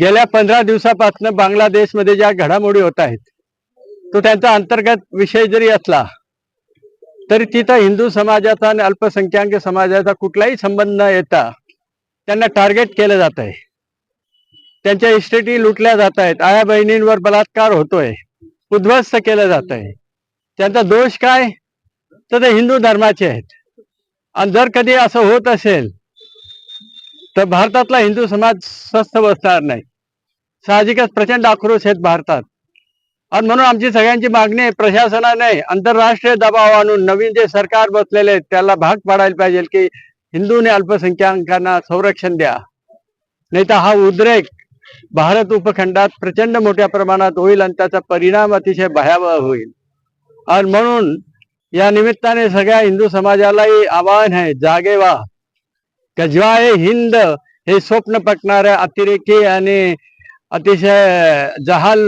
गेल्या पंधरा दिवसापासून बांगलादेशमध्ये ज्या घडामोडी होत आहेत तो त्यांचा अंतर्गत विषय जरी असला तरी तिथं हिंदू समाजाचा आणि अल्पसंख्याक समाजाचा कुठलाही संबंध न येता त्यांना टार्गेट केलं जात आहे. त्यांच्या इस्टेटी लुटल्या जात आहेत. आया बहिणींवर बलात्कार होतोय. उद्ध्वस्त केलं जात आहे. त्यांचा दोष काय? तर ते हिंदू धर्माचे आहेत. आणि जर कधी असं होत असेल तर भारतातला हिंदू समाज स्वस्थ बसणार नाही. साहजिकच प्रचंड आक्रोश आहेत भारतात. आणि म्हणून आमची सगळ्यांची मागणी प्रशासनाने आंतरराष्ट्रीय दबाव आणून नवीन जे सरकार बसलेले आहेत त्याला भाग पाडायला पाहिजे की हिंदू आणि अल्पसंख्याकांना संरक्षण द्या. नाही तर हा उद्रेक भारत उपखंडात प्रचंड मोठ्या प्रमाणात होईल आणि त्याचा परिणाम अतिशय भयावह होईल. आणि म्हणून या निमित्ताने सगळ्या हिंदू समाजालाही आवाहन आहे जागे व्हा. गजवाए हिंद हे स्वप्न पटणाऱ्या अतिरेकी आणि अतिशय जहाल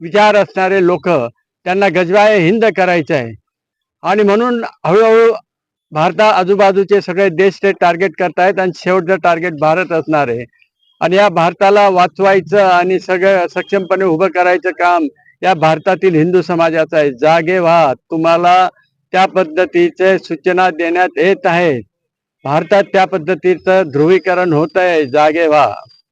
विचार असणारे लोक त्यांना गजवाय हिंद करायचे आहे. आणि म्हणून हळूहळू भारता आजूबाजूचे सगळे देश ते टार्गेट करतायत आणि शेवटचं टार्गेट भारत असणार आहे. आणि या भारताला वाचवायचं आणि सगळं सक्षमपणे उभं करायचं काम या भारतातील हिंदू समाजाचं आहे. जागे व्हा. तुम्हाला त्या पद्धतीचे सूचना देण्यात येत आहे. भारतात त्या पद्धतीचं ध्रुवीकरण होत आहे जागे व्हा.